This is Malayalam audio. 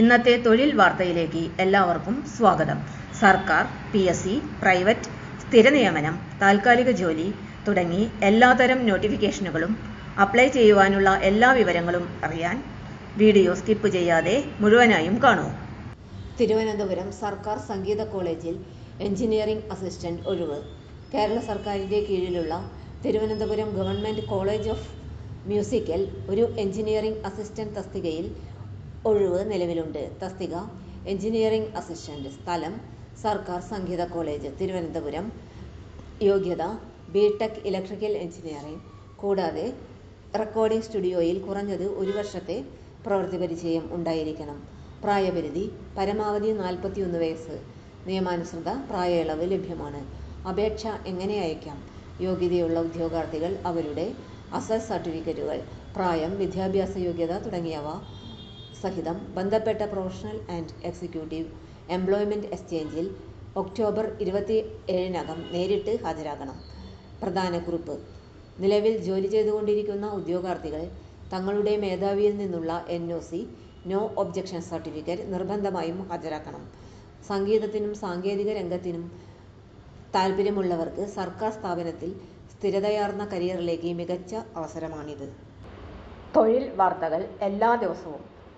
ഇന്നത്തെ തൊഴിൽ വാർത്തയിലേക്ക് എല്ലാവർക്കും സ്വാഗതം. സർക്കാർ പി എസ് സി പ്രൈവറ്റ് സ്ഥിര നിയമനം താൽക്കാലിക ജോലി തുടങ്ങി എല്ലാതരം നോട്ടിഫിക്കേഷനുകളും അപ്ലൈ ചെയ്യുവാനുള്ള എല്ലാ വിവരങ്ങളും അറിയാൻ വീഡിയോ സ്കിപ്പ് ചെയ്യാതെ മുഴുവനായും കാണൂ. തിരുവനന്തപുരം സർക്കാർ സംഗീത കോളേജിൽ എഞ്ചിനീയറിംഗ് അസിസ്റ്റന്റ് ഒഴിവ്. കേരള സർക്കാരിന്റെ കീഴിലുള്ള Thiruvananthapuram government college of musical ഒരു എഞ്ചിനീയറിംഗ് അസിസ്റ്റന്റ് തസ്തികയിൽ ഒഴിവ് നിലവിലുണ്ട്. തസ്തിക എഞ്ചിനീയറിംഗ് അസിസ്റ്റന്റ് സ്ഥലം സർക്കാർ സംഗീത കോളേജ് തിരുവനന്തപുരം യോഗ്യത ബി ടെക് ഇലക്ട്രിക്കൽ എഞ്ചിനീയറിംഗ് കൂടാതെ റെക്കോർഡിംഗ് സ്റ്റുഡിയോയിൽ കുറഞ്ഞത് ഒരു വർഷത്തെ പ്രവൃത്തി പരിചയം ഉണ്ടായിരിക്കണം. പ്രായപരിധി പരമാവധി നാൽപ്പത്തിയൊന്ന് വയസ്സ്. നിയമാനുസൃത പ്രായ ഇളവ് ലഭ്യമാണ്. അപേക്ഷ എങ്ങനെ അയക്കാം? യോഗ്യതയുള്ള ഉദ്യോഗാർത്ഥികൾ അവരുടെ അസൽ സർട്ടിഫിക്കറ്റുകൾ പ്രായം വിദ്യാഭ്യാസ യോഗ്യത തുടങ്ങിയവ സഹിതം ബന്ധപ്പെട്ട പ്രൊഫഷണൽ ആൻഡ് എക്സിക്യൂട്ടീവ് എംപ്ലോയ്മെന്റ് എക്സ്ചേഞ്ചിൽ ഒക്ടോബർ ഇരുപത്തി ഏഴിനകം നേരിട്ട് ഹാജരാകണം. പ്രധാന കുറിപ്പ്. നിലവിൽ ജോലി ചെയ്തുകൊണ്ടിരിക്കുന്ന ഉദ്യോഗാർത്ഥികൾ തങ്ങളുടെ മേധാവിയിൽ നിന്നുള്ള N O C no objection certificate നിർബന്ധമായും ഹാജരാക്കണം. സംഗീതത്തിനും സാങ്കേതിക രംഗത്തിനും താൽപ്പര്യമുള്ളവർക്ക് സർക്കാർ സ്ഥാപനത്തിൽ സ്ഥിരതയാർന്ന കരിയറിലേക്ക് മികച്ച അവസരമാണിത്. തൊഴിൽ വാർത്തകൾ എല്ലാ ദിവസവും